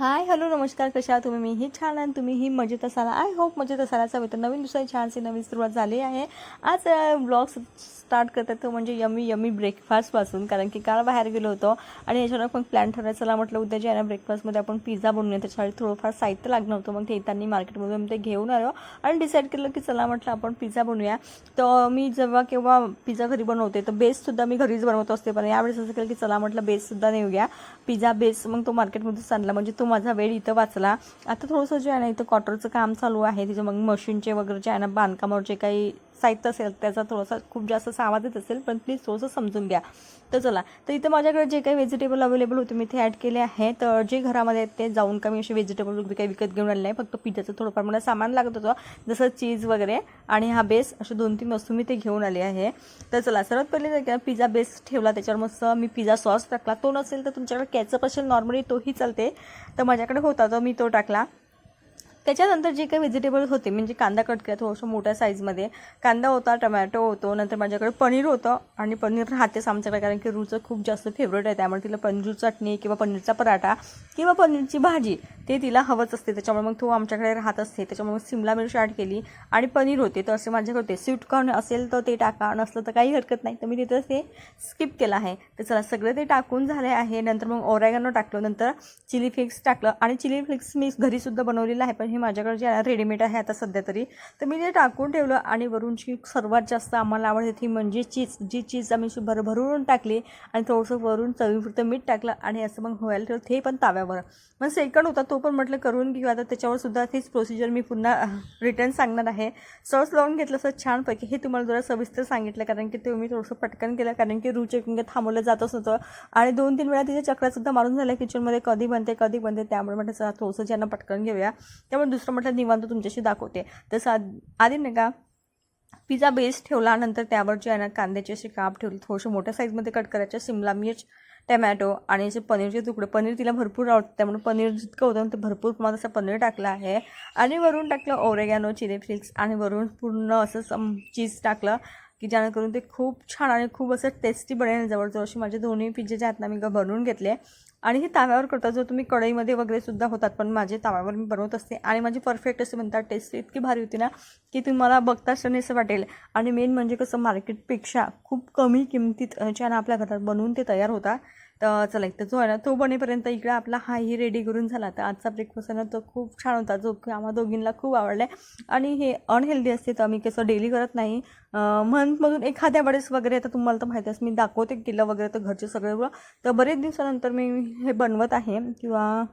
Hi hello नमस्कार कशा आहात? तुम्ही मीही छान आणि तुम्हीही मजेत असाल. आय होप मजेत असायला हवे तर नवीन दुसरी छानशी नवीन सुरुवात झाली आहे. आज ब्लॉग स्टार्ट करतात तो म्हणजे यमी यमी ब्रेकफास्टपासून कारण की काल बाहेर गेलो होतो आणि याच्यावर पण प्लॅन ठरवायचं चला म्हटलं उद्या जे आहे ना ब्रेकफास्टमध्ये आपण पिझ्झा बनवूया त्याच्यासाठी थोडंफार साहित्य लागणार होतं. मग ते येताना मार्केटमधून ते घेऊन आलो आणि डिसाईड केलं की चला म्हटलं आपण पिझ्झा बनवूया. तर मी जेव्हा केव्हा पिझ्झा घरी बनवते तर बेससुद्धा मी घरीच बनवत असते. पण यावेळेस असं केलं की चला म्हटलं बेससुद्धा नेऊया. पिझ्झा बेस मग तो मार्केटमधूनच आणला. म्हणजे तो माझा वेळ इथं वाचला. आता थोडंसं जे आहे ना इथं कॉटरचं काम चालू आहे. तिचं मग मशीनचे वगैरे जे आहे ना बांधकामावर जे काही साहित्य असेल त्याचा थोडासा खूप जास्त असा आवाज येत असेल पण प्लीज थोडंसं समजून घ्या. तर चला तर इथं माझ्याकडे जे काही व्हेजिटेबल अवेलेबल होते मी ते ॲड केले आहे. तर जे घरामध्ये आहेत ते जाऊन का मी असे व्हेजिटेबल वगैरे काही विकत घेऊन आले नाही फक्त पिझ्झाचं थोडंफार मला सामान लागत होतं जसं चीज वगैरे आणि हा बेस असे दोन तीन वस्तू मी ते घेऊन आले आहे. तर चला सर्वात पहिले जर का पिझ्झा बेस ठेवला त्याच्यावर मस्त मी पिझ्झा सॉस टाकला. तो नसेल तर तुमच्याकडे कॅचअप असेल नॉर्मली तोही चालते. तर माझ्याकडे होता तर मी तो टाकला. त्याच्यानंतर जे काही व्हेजिटेबल्स होते म्हणजे कांदा कट केला थोडंसं मोठ्या साईजमध्ये कांदा होता टमॅटो होतो नंतर माझ्याकडे पनीर होतं आणि पनीर राहतेच आमच्याकडे कारण की रूचं खूप जास्त फेवरेट आहे. त्यामुळे तिला पनीर चटणी किंवा पनीरचा पराठा किंवा पनीरची भाजी ते तिला हवंच असते. त्याच्यामुळे मग तो आमच्याकडे राहत असते. त्याच्यामुळे मग सिमला मिरची ॲड केली आणि पनीर होते. तर असे माझ्याकडे होते. स्वीट कॉर्न असेल तर ते टाका. नसलं तर काही हरकत नाही. तर मी तिथं ते स्किप केलं आहे. तर चला सगळं ते टाकून झाले आहे. नंतर मग ओरॅगॅनो टाकलं. नंतर चिली फ्लेक्स टाकलं. आणि चिली फ्लेक्स मी घरीसुद्धा बनवलेलं आहे. पण हे माझ्याकडे जे रेडीमेड आहे आता सध्या तरी. तर मी ते टाकून ठेवलं आणि वरूनची सर्वात जास्त आम्हाला आवडते ती म्हणजे चीज जी चीज आम्ही भर भरून टाकली आणि थोडंसं वरून चवीपुरतं मीठ टाकलं आणि असं मग व्हायला ठेवलं. ते पण ताव्यावर. मग सेकंड होता तो पण म्हटलं करून घेऊ. आता त्याच्यावर सुद्धा तीच प्रोसिजर मी पुन्हा रिटर्न सांगणार आहे. सॉस लावून घेतलं असं छानपैकी. हे तुम्हाला जरा सविस्तर सांगितलं कारण की ते मी थोडंसं पटकन केलं कारण की रू चेकिंग म्हणजे थांबवलं जातच नव्हतं. आणि दोन तीन वेळा तिच्या चक्रासुद्धा मारून झाल्या किचनमध्ये कधी बनते कधी बनते त्यामुळे म्हटलं चला थोडंसं ज्यांना पटकन घेऊया. त्यामुळे दुसरं म्हटलं निवांत तुमच्याशी दाखवते. तसं आधी नाही का पिझ्झा बेस ठेवला नंतर त्यावर जे आहे ना कांद्याचे असे काप ठेवले थोडेसे मोठ्या साईजमध्ये कट करायचे शिमला मिर्च टमॅटो आणि असे पनीरचे तुकडे. पनीर तिला भरपूर आवडतं त्यामुळे पनीर जितकं होतं ते भरपूर प्रमाणात असं पनीर टाकलं आहे. आणि वरून टाकलं ओरेगॅनो चिली फ्लिक्स आणि वरून पूर्ण असं सम चीज टाकलं. की जेणेकरून ते खूप छान आणि खूप असं टेस्टी बनेल जवळजवळ असे माझे दोन्ही पिझ्झे जे आहेत ना मी बनवून घेतले. आणि हे ताव्यावर करता जर तुम्ही कढईमध्ये वगैरे सुद्धा होतात पण माझे ताव्यावर मी बनवत असते. आणि माझी परफेक्ट असे म्हणतात टेस्ट इतकी भारी होती ना की तुम्हाला बघता क्षणी असं वाटेल. आणि मेन म्हणजे कसं मार्केटपेक्षा खूप कमी किमतीत छान आपल्या घरात बनवून ते तयार होतात. तर चला एक तर जो आहे ना तो बनेपर्यंत इकडे आपला हाही रेडी करून झाला. तर आजचा ब्रेकफास्ट आहे ना तो खूप छान होता. जो की आम्हा दोघींना खूप आवडला आहे आणि हे अनहेल्दी असते तर आम्ही कसं डेली करत नाही. मंथमधून एखाद्या वेळेस वगैरे आता तुम्हाला तर माहिती असं मी दाखवते केलं वगैरे तर घरचे सगळे. तर बरेच दिवसानंतर मी हे बनवत आहे. किंवा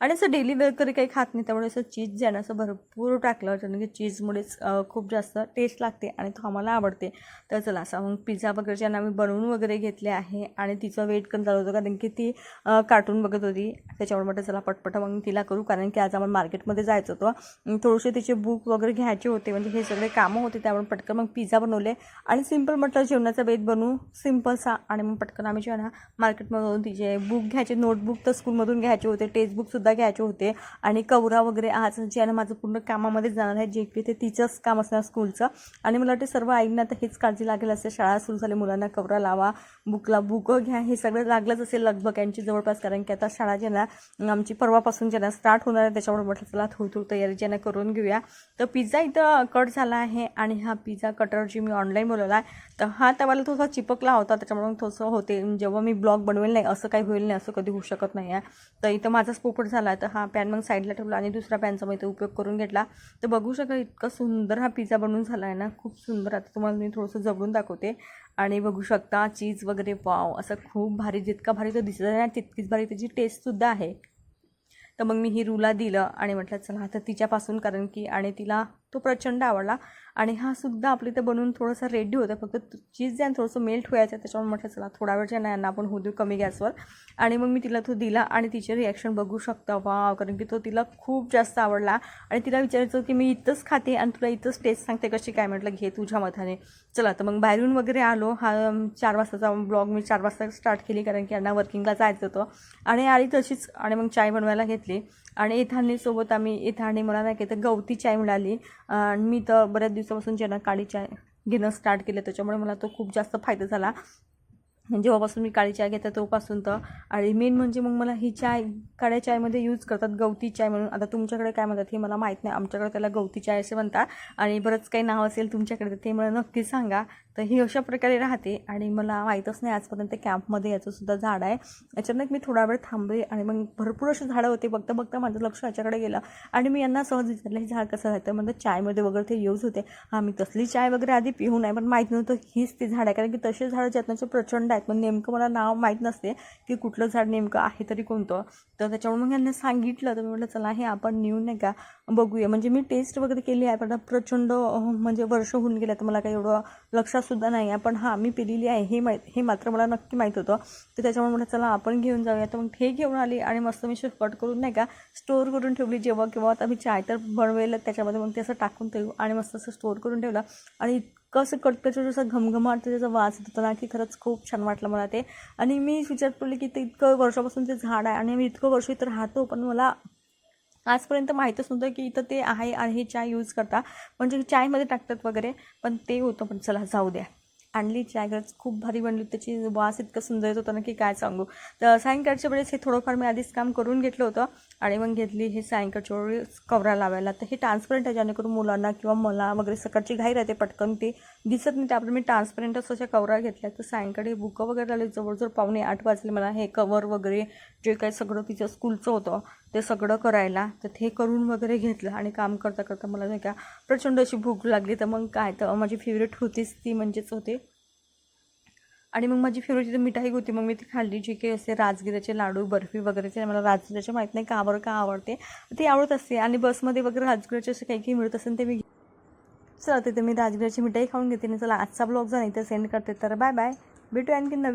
आणि असं डेली वगैरे काही खात नाही त्यामुळे असं चीज जे आहे ना असं भरपूर टाकलं कारण की चीजमुळेच खूप जास्त टेस्ट लागते आणि तो आम्हाला आवडते. तर चला असा मग पिझ्झा वगैरे ज्यांना आम्ही बनवून वगैरे घेतले आहे आणि तिचं वेट कमी चालू होतं कारण की ती कार्टून बघत होती. त्याच्यामुळे म्हटलं चला पटपट मग तिला करू कारण की आज आम्हाला मार्केटमध्ये जायचं होतं. थोडेसे तिचे बुक वगैरे घ्यायचे होते म्हणजे हे सगळे कामं होते त्यामुळे पटकन मग पिझ्झा बनवले. आणि सिंपल म्हटलं जेवणाचा बेत बनवू सिम्पलचा आणि मग पटकन आम्ही जेव्हा मार्केटमधून तिचे बुक घ्यायचे नोटबुक तर स्कूलमधून घ्यायचे होते टेक्स्टबुकसुद्धा घ्यायचे होते. आणि कवरा वगैरे आज जे आहे माझं पूर्ण कामामध्ये जाणार आहे. जे की ते तिचंच काम असणार स्कूलचं आणि मला वाटते सर्व आईंना तर हेच काळजी लागेल असते शाळा सुरू झाली मुलांना कवरा लावा बुकला बुक घ्या. हे सगळं लागलंच असेल लगभग यांची जवळपास. कारण की आता शाळा जे ना आमची परवापासून जे ना स्टार्ट होणार आहे त्याच्यामुळे म्हटलं चला थोडी तयारी तयारी ना करून घेऊया. तर पिझ्झा इथं कट झाला आहे आणि हा पिझ्झा कटर जी मी ऑनलाईन बोलवला आहे तर हा त्याला थोडासा चिपकला होता. त्याच्यामुळे थोडंसं होते. जेव्हा मी ब्लॉग बनवेल नाही असं काही होईल नाही असं कधी होऊ शकत नाही आहे तर इथं माझाच पोपट झाला तर हा पॅन मग साईडला ठेवला आणि दुसरा पॅनचा मग इथे उपयोग करून घेतला. तर बघू शका इतका सुंदर हा पिझ्झा बनवून झाला आहे ना खूप सुंदर. आता तुम्हाला मी थोडंसं जवळून दाखवते. आणि बघू शकता चीज वगैरे पाव असं खूप भारी जितका भारी तो दिसत आहे ना तितकीच भारी त्याची टेस्टसुद्धा आहे. तर मग मी ही रूला दिलं आणि म्हटलं चला आता तिच्यापासून कारण की आणि तिला तो प्रचंड आवडला. आणि हा सुद्धा आपल्या इथे बनवून थोडंसं रेडी होतं. फक्त चीज जे थोडंसं मेल्ट व्हायचं त्याच्यामुळे म्हटलं चला थोडा वेळ नाही यांना आपण होऊ देऊ कमी गॅसवर. आणि मग मी तिला तो दिला आणि तिचे रिॲक्शन बघू शकता. वा कारण की तो तिला खूप जास्त आवडला. आणि तिला विचारायचं की मी इथंच खाते आणि तुला इथंच टेस्ट सांगते कशी काय? म्हटलं घे तुझ्या मताने. चला तर मग बाहेरून वगैरे आलो. हा चार वाजताचा ब्लॉग मी चार वाजता स्टार्ट केली कारण की यांना वर्किंगला जायचं होतं. आणि आली तशीच. आणि मग चाय बनवायला घेतली. आणि इथानी सोबत आम्ही इथाणी मला नाही की तर गवती चाय मिळाली. आणि मी तर बऱ्याच दिवसापासून ज्यांना काळी चाय घेणं स्टार्ट केलं त्याच्यामुळे मला तो खूप जास्त फायदा झाला. जेव्हापासून मी काळी चाय घेते तेव्हापासून तर. आणि मेन म्हणजे मग मला ही चाय काळ्या चायमध्ये यूज करतात गवती चाय म्हणून. आता तुमच्याकडे काय म्हणतात हे मला माहीत नाही. आमच्याकडे त्याला गवती चाय असे म्हणतात. आणि बरंच काही नाव असेल तुमच्याकडे तर ते मला नक्की सांगा. तर ही अशा प्रकारे राहते आणि मला माहीतच नाही आजपर्यंत कॅम्पमध्ये याचं सुद्धा झाड आहे. अचानक मी थोडा वेळ थांबले आणि मग भरपूर अशी झाडं होती. बघता बघता माझं लक्ष याच्याकडे गेलं आणि मी यांना सहज विचारलं हे झाड कसं राहतं? म्हणजे चायमध्ये वगैरे ते यूज होते. हां मी तसली चाय वगैरे आधी पिऊ नाही पण माहीत नव्हतं हीच ती झाड आहे. कारण की तसे झाडं ज्यातनाचे प्रचंड आहेत पण नेमकं मला नाव माहीत नसते की कुठलं झाड नेमकं आहे तरी कोणतं. तर त्याच्यामुळे मग यांना सांगितलं तर मी म्हटलं चला हे आपण नेऊन नाही का बघूया. म्हणजे मी टेस्ट वगैरे केली आहे पण आता प्रचंड म्हणजे वर्ष होऊन गेलं तर मला काही एवढं लक्षात सुद्धा नाही आहे. पण हां मी पिलेली आहे. हे माहीत हे मात्र मला नक्की माहीत होतं. तर त्याच्यामुळे म्हटलं चला आपण घेऊन जाऊया. तर मग हे घेऊन आली आणि मस्त मी कट करून नाही का स्टोअर करून ठेवली. जेव्हा केव्हा आता मी चाय तर बनवेल त्याच्यामध्ये. मग ते असं टाकून ठेवू आणि मस्त असं स्टोअर करून ठेवलं. आणि इतकं असं कटकचं असं घमघमाट त्याचा वास येत होता ना की खरंच खूप छान वाटलं मला ते. आणि मी विचार पडले की ते इतकं वर्षापासून ते झाड आहे आणि मी इतकं वर्ष इथं राहतो पण मला आजपर्यंत माहीतच नव्हतं की इथं ते आहे आणि चाय यूज करता. म्हणजे चायमध्ये टाकतात वगैरे पण ते होतं पण चला जाऊ द्या. आणली चाय गरज खूप भारी बनली त्याची वास इतकं सुंदर येत होता ना की काय सांगू. तर सायंकाळच्या वेळेस हे थोडंफार मी आधीच काम करून घेतलं होतं. आणि मग घेतली हे सायंकाळच्या वेळेस कवरा लावायला. तर हे ट्रान्सपरंट आहे जेणेकरून मुलांना किंवा मला वगैरे सकाळची घाई राहते पटकन ते दिसत नाही. त्यामुळे मी ट्रान्सपरंट अशा कवरा घेतल्या. तर सायंकाळी बुकं वगैरे आले जवळजवळ पावणे आठ वाजले मला हे कवर वगैरे जे काही सगळं तिचं स्कूलचं होतं ते सगळं करायला. तर ते करून वगैरे घेतलं आणि काम करता करता मला नाही का प्रचंड अशी भूक लागली. तर मग काय तर माझी फेवरेट होतीच ती म्हणजेच होते आणि मग माझी फेवरेट तिथे मिठाई होती. मग मी ती खाल्ली. जी काही असे राजगिराचे लाडू बर्फी वगैरेचे मला राजगिराचे माहीत नाही का बरं का आवडते. ती आवडत असते. आणि बसमध्ये वगैरे राजगिऱ्याचे असे काही काही मिळत असेल ते मी चला तिथे मी राजगिऱ्याची मिठाई खाऊन घेते आणि चला आजचा ब्लॉग जर इथे सेंड करते तर बाय बाय भेटू आणखी नवीन